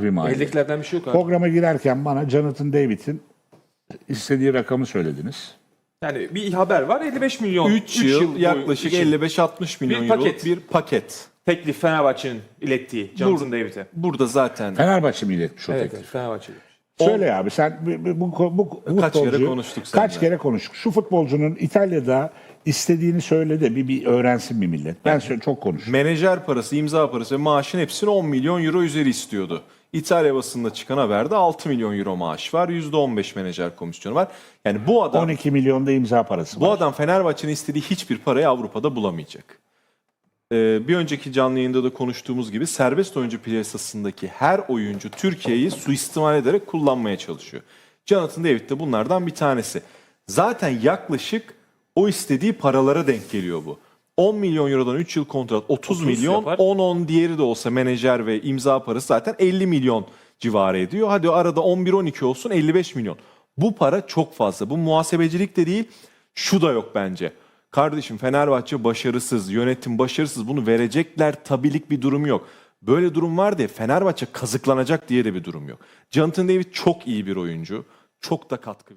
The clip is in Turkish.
Grimaldi. Eldekilerden bir şey yok abi. Programa girerken bana Jonathan David'in istediği rakamı söylediniz. Yani bir haber var 55 milyon. 3 Üç yıl, yaklaşık için 55-60 milyon Bir euro paket. bir paket. Teklif Fenerbahçe'nin ilettiği Jonathan David'e. Burada zaten Fenerbahçe mi iletmiş o Evet, teklifi? evet Fenerbahçe. Söyle abi sen bu, bu, bu, bu Kaç kere futbolcu- konuştuk Kaç seninle. kere konuştuk. Şu futbolcunun İtalya'da istediğini söyle de bir, bir öğrensin bir millet. Ben söyle, çok konuştum. menajer parası, imza parası ve maaşın hepsini 10 milyon euro üzeri istiyordu. İtalya basında çıkan haberde 6 milyon euro maaş var. %15 menajer komisyonu var. Yani bu adam 12 milyonda imza parası bu var. adam Fenerbahçe'nin istediği hiçbir parayı Avrupa'da bulamayacak. Ee, bir önceki canlı yayında da konuştuğumuz gibi serbest oyuncu piyasasındaki her oyuncu Türkiye'yi suistimal ederek kullanmaya çalışıyor. Jonathan David de bunlardan bir tanesi. Zaten yaklaşık o istediği paralara denk geliyor bu. 10 milyon eurodan 3 yıl kontrat 30, 30 milyon yapar. 10-10 diğeri de olsa menajer ve imza parası zaten 50 milyon civarı ediyor. Hadi arada 11-12 olsun 55 milyon. Bu para çok fazla. Bu muhasebecilik de değil şu da yok bence. Kardeşim Fenerbahçe başarısız, yönetim başarısız bunu verecekler tabilik bir durum yok. Böyle durum var diye Fenerbahçe kazıklanacak diye de bir durum yok. Jonathan David çok iyi bir oyuncu. Çok da katkı.